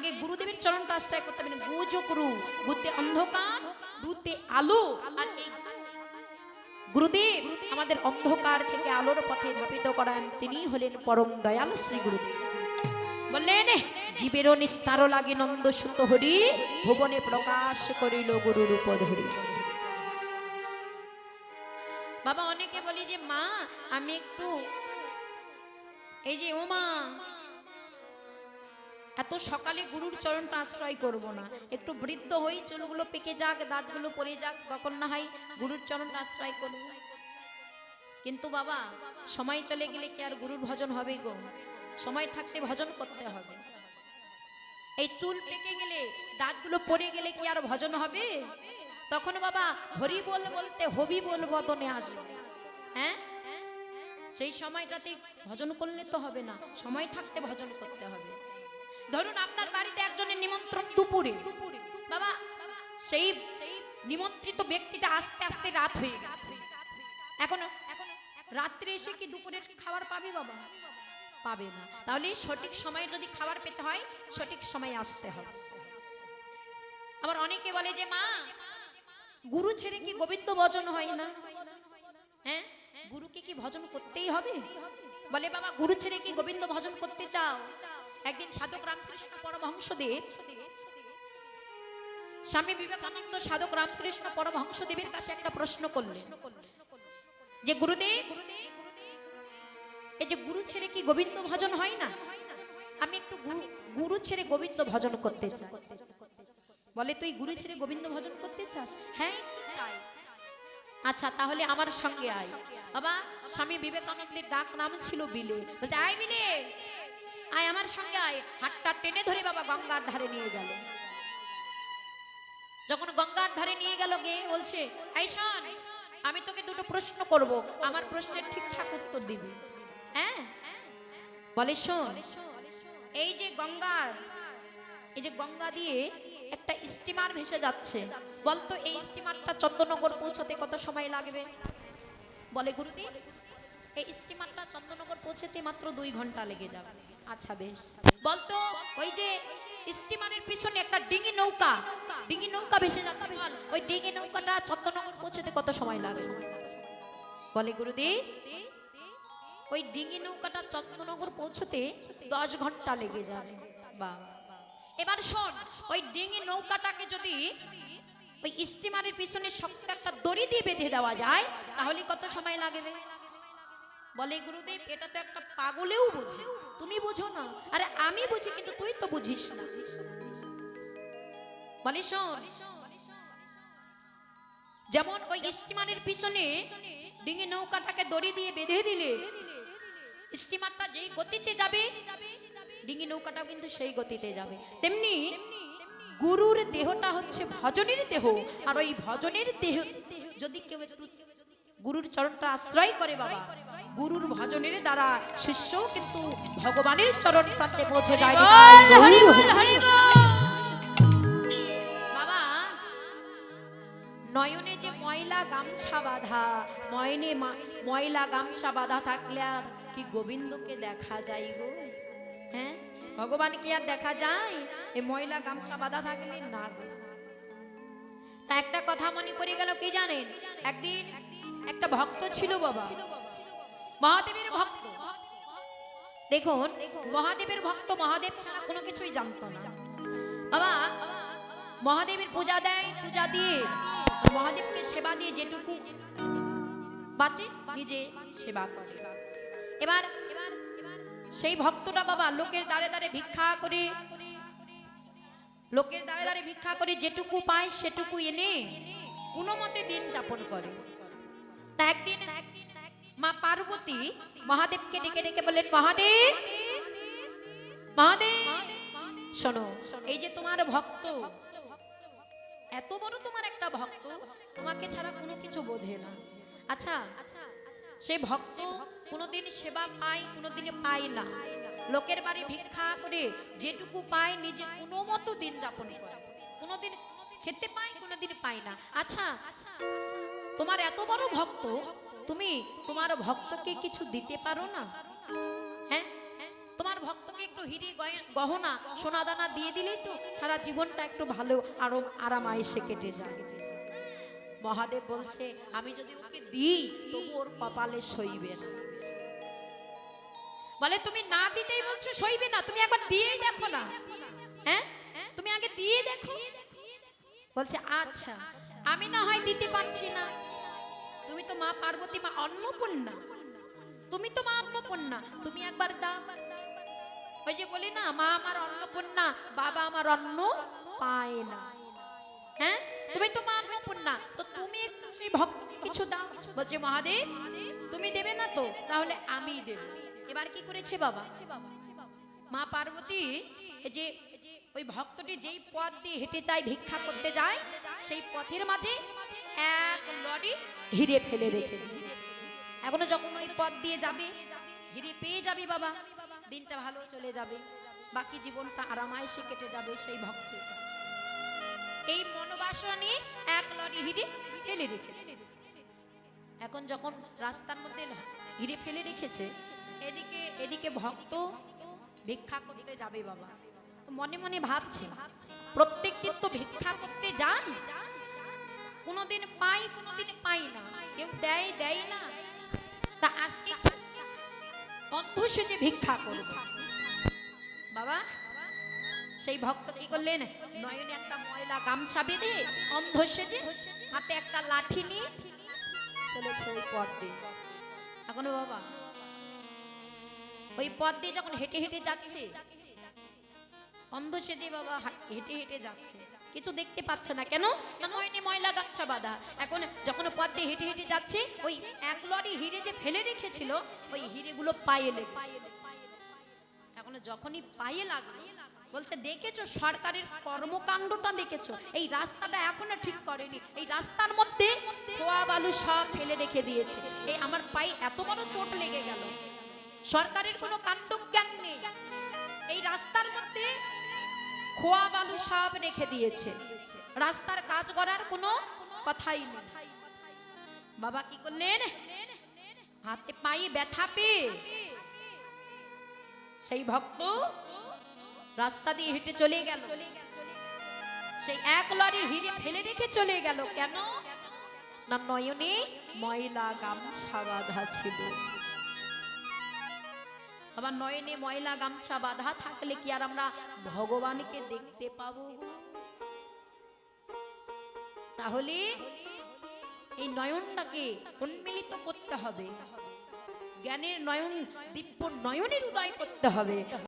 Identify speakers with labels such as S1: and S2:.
S1: আগে গুরুদেবের চরণটা আশ্রয় করতে হবে। গুজ গুরু গুতে অন্ধকার রুতে আলো, আর এই গুরুদেব আমাদের অন্ধকার থেকে আলোর পথে ধাপিত করান। তিনি হলেন পরম দয়াল শ্রী বললেন নিস্তার লাগে হরি, ভুবনে প্রকাশ করিল গুরু রূপ বাবা, অনেকে বলি যে, মা, আমি একটু, এই যে, ও মা এত সকালে গুরুর চরণটা আশ্রয় করব না। একটু বৃদ্ধ হই, চুলগুলো পেকে যাক, দাঁতগুলো পড়ে যাক, তখন না হয় গুরুর চরণটা আশ্রয় করব। কিন্তু বাবা, সময় চলে গেলে কি আর গুরুর ভজন হবে গো? সময় থাকতে ভজন করতে হবে। এই চুল পেকে গেলে, দাঁতগুলো পড়ে গেলে কি আর ভজন হবে? তখন বাবা, হরি বল বলতে হবি বল বদনে আসবে। হ্যাঁ? সেই সময়টাতে ভজন করলে তো হবে না। সময় থাকতে ভজন করতে হবে। ধরুন আপনার বাড়িতে একজনের নিমন্ত্রণ দুপুরে। বাবা সেই নিমন্ত্রিত ব্যক্তিটা আস্তে আস্তে রাত হয়ে গেছে। এখন? রাত্রে এসে কি দুপুরের খাবার পাবে বাবা? পাবে না। তাহলে সঠিক সময়ে যদি খাবার পেতে হয় সঠিক সময়ে আসতে হবে। আবার অনেকে বলে যে মা গুরু ছেড়ে কি গোবিন্দ ভজন হয় না? হ্যাঁ? গুরুকে কি ভজন করতেই হবে? বলে বাবা গুরু ছেড়ে কি গোবিন্দ ভজন করতে চাও? একদিন সাধক রামকৃষ্ণ পরমহংসদেব, স্বামী বিবেকানন্দ সাধক রামকৃষ্ণ পরমহংসদেবের কাছে একটা প্রশ্ন করলেন। যে গুরুদেব, এই যে গুরু ছেড়ে কি গোবিন্দ ভজন হয় না? আমি একটু গুরু ছেড়ে গোবিন্দ ভজন করতে চাই। বলে, তুই গুরু ছেড়ে গোবিন্দ ভজন করতে চাস? হ্যাঁ আচ্ছা তাহলে আমার সঙ্গে আয়। বাবা, স্বামী বিবেকানন্দের ডাক নাম ছিল বিলে। বলছে, আয় বিলে। আয় আমার সঙ্গে আয়। হাতটা টেনে ধরে বাবা গঙ্গার ধারে নিয়ে গেল। যখন গঙ্গার ধারে নিয়ে গেল গে, বলছে আমি তোকে দুটো প্রশ্ন করব। আমার প্রশ্নের ঠিকঠাক উত্তর দিবি। হ্যাঁ? বলে, শোন, এই যে গঙ্গার, এই যে গঙ্গা দিয়ে একটা স্টিমার ভেসে যাচ্ছে, বলতো এই স্টিমারটা চন্দ্রনগর পৌঁছতে কত সময় লাগবে? বলে, গুরুদেব, এই স্টিমারটা চন্দ্রনগর পৌঁছতে মাত্র দুই ঘণ্টা লেগে যাবে। আচ্ছা বেশ। বলতো, ওই যে স্টিমারের পিছনে একটা ডিঙি নৌকা ডিঙি নৌকা ভেসে যাচ্ছে, বল। ওই ডিঙি নৌকাটা চন্দ্রনগর পৌঁছতে কত সময় লাগে? বলে গুরুদেব ওই ডিঙি নৌকাটা চন্দ্রনগর পৌঁছতে দশ ঘণ্টা লেগে যাবে। বা, এবার শোন, ওই ডিঙি নৌকাটাকে যদি ওই স্টিমারের পিছনে শক্ত একটা দড়ি দিয়ে বেঁধে দেওয়া যায়, তাহলে কত সময় লাগবে বলে, গুরুদেব, এটা তো একটা পাগলেও বুঝে। তুমি বুঝো না। আরে, আমি বুঝি, কিন্তু তুই তো বুঝিস না। বলে, শোন, যেমন ওই স্টিমারের পিছনে ডিঙি নৌকাটাকে দড়ি দিয়ে বেঁধে দিলে, স্টিমারটা যেই গতিতে যাবে, ডিঙি নৌকাটাও কিন্তু সেই গতিতে যাবে। তেমনি গুরুর দেহটা হচ্ছে ভজনের দেহ। আর ওই ভজনের দেহ যদি কেউ গুরুর চরণটা আশ্রয় করে, বাবা গুরুর ভজনের দ্বারা শিষ্য কিন্তু ভগবানের চরণ প্রান্তে পৌঁছে যায় বাবা নয়নে যে ময়লা গামছা বাঁধা ময়নে ময়লা গামছা বাঁধা থাকলে আর কি গোবিন্দকে দেখা যায় গো? হ্যাঁ? ভগবান কি আর দেখা যায়? এই ময়লা গামছা বাঁধা থাকলে না তা একটা কথা মনে পড়ে গেল কি জানেন? একদিন একটা ভক্ত ছিল বাবা। মহাদেবের ভক্ত। দেখুন, মহাদেবের ভক্ত, মহাদেব ছাড়া কোনো কিছুই জানতো না। বাবা, মহাদেবের পূজা দেয়, পূজা দিয়ে মহাদেবকে সেবা দিয়ে যেটুকু বাঁচে, নিজে সেবা করে। এবার, সেই ভক্তটা বাবা লোকের দাঁড়ে দাঁড়ে ভিক্ষা করে, লোকের দাঁড়ে দাঁড়ে ভিক্ষা করে যেটুকু পায় সেটুকু এনে কোনো মতে দিন যাপন করে। তা একদিন মা পার্বতী মহাদেবকে ডেকে ডেকে বললেন, মহাদেব মহাদেব, শোনো, এই যে তোমার ভক্ত, এত বড় তোমার একটা ভক্ত, তোমাকে ছাড়া কোনো কিছু বোঝে না। আচ্ছা সে ভক্ত কোনোদিন সেবা পায়, কোনোদিন পায় না। লোকের বাড়ি ভিক্ষা করে যেটুকু পায়, নিজে কোনো মতো দিন যাপন করে। কোনোদিন খেতে পায়, কোনোদিন পায় না। আচ্ছা তোমার এত বড় ভক্ত তুমি তোমার ভক্তকে কিছু দিতে পারো না? হ্যাঁ? তোমার ভক্তকে একটু হিরি গহনা সোনা দানা দিয়ে দিলেই তো সারা জীবনটা একটু ভালো আরও আরাম আয়েসে কেটে যায়। মহাদেব বলছে, আমি যদি ওকে দিই, তবু ওর কপালে সইবে না। বলে, তুমি না দিতেই বলছো সইবে না, তুমি একবার দিয়েই দেখো না। হ্যাঁ? তুমি আগে দিয়ে দেখো। বলছে আচ্ছা আমি না হয় দিতে পারছি না। তুমি তো মা পার্বতী, মা অন্নপূর্ণা। তুমি তো মা অন্নপূর্ণা তুমি একবার দাও। ওই যে বলি না, মা আমার অন্নপূর্ণা, বাবা আমার অন্ন পায় না। হ্যাঁ? তুমি তো মা অন্নপূর্ণা, তো তুমি একটু সেই ভক্ত কিছু দাও। বলছে, মহাদেব, তুমি দেবে না তো? তাহলে আমি দেব। এবার কি করেছে বাবা? মা পার্বতী যে, ওই ভক্তটি যেই পথ দিয়ে হেঁটে যায়, ভিক্ষা করতে যায়, সেই পথের মাঝে এক লরি হিরে ফেলে রেখে এখনও যখন ওই পথ দিয়ে যাবে হিরে পেয়ে যাবে বাবা, দিনটা ভালো চলে যাবে। বাকি জীবনটা আরামায়েসে কেটে যাবে সেই ভক্ত। এই মনোবাসনা এক লরি হিরে ফেলে রেখেছে। এখন যখন রাস্তার মধ্যে হিরে ফেলে রেখেছে, এদিকে এদিকে ভক্ত ভিক্ষা করতে যাবে বাবা। মনে মনে ভাবছে প্রত্যেক দিন তো ভিক্ষা করতে যাই কোনোদিন পাই কোনোদিন পাই না। কেউ দেয় দেয় না। তা আজকে অন্ধ সেজে ভিক্ষা করব। বাবা, সেই ভক্ত কি করলেন? নয়নে একটা ময়লা গামছা বেঁধে অন্ধ সেজে হাতে একটা লাঠি নিয়ে চলেছে ওই পথ। দিয়ে এখনও বাবা, ওই পথ দিয়ে যখন হেঁটে হেঁটে যাচ্ছে অন্ধ সেজে বাবা হেঁটে হেঁটে যাচ্ছে। কিছু দেখতে পাচ্ছে না। কেন? না নয়নে ময়লা গামছা বাঁধা? এখন যখন পথ দিয়ে হেঁটে হেঁটে যাচ্ছে, ওই এক লরি হিরে যে ফেলে রেখেছিল, ওই হিরেগুলো পায়ে লেগে এখন যখনই পায়ে লাগল, বলছে, দেখেছ? সরকারের কর্মকাণ্ডটা দেখেছ? এই রাস্তাটা এখনও ঠিক করেনি। এই রাস্তার মধ্যে খোয়া বালু সব ফেলে রেখে দিয়েছে। এই আমার পায়ে এত বড় চোট লেগে গেল। সরকারের কোনো কাণ্ডজ্ঞান নেই। এই রাস্তার মধ্যে খোয়া বালু সব রেখে দিয়েছে। রাস্তার কাজ করার কোনো কথাই নেই। বাবা কি করলেন? হাতে পায়ে ব্যথা পেয়ে সেই ভক্ত রাস্তা দিয়ে হেঁটে চলে গেল। সেই এক লরি হিরে ফেলে রেখে চলে গেল। কেন? না নয়নে ময়লা গামছা বাঁধা ছিল। আবার নয়নে ময়লা গামছা বাধা থাকলে কি আর আমরা ভগবানকে দেখতে পাব? তাহলে এই নয়নটাকে উন্মিলিত করতে হবে। জ্ঞানের নয়ন, দিব্য নয়নের উদয় করতে হবে।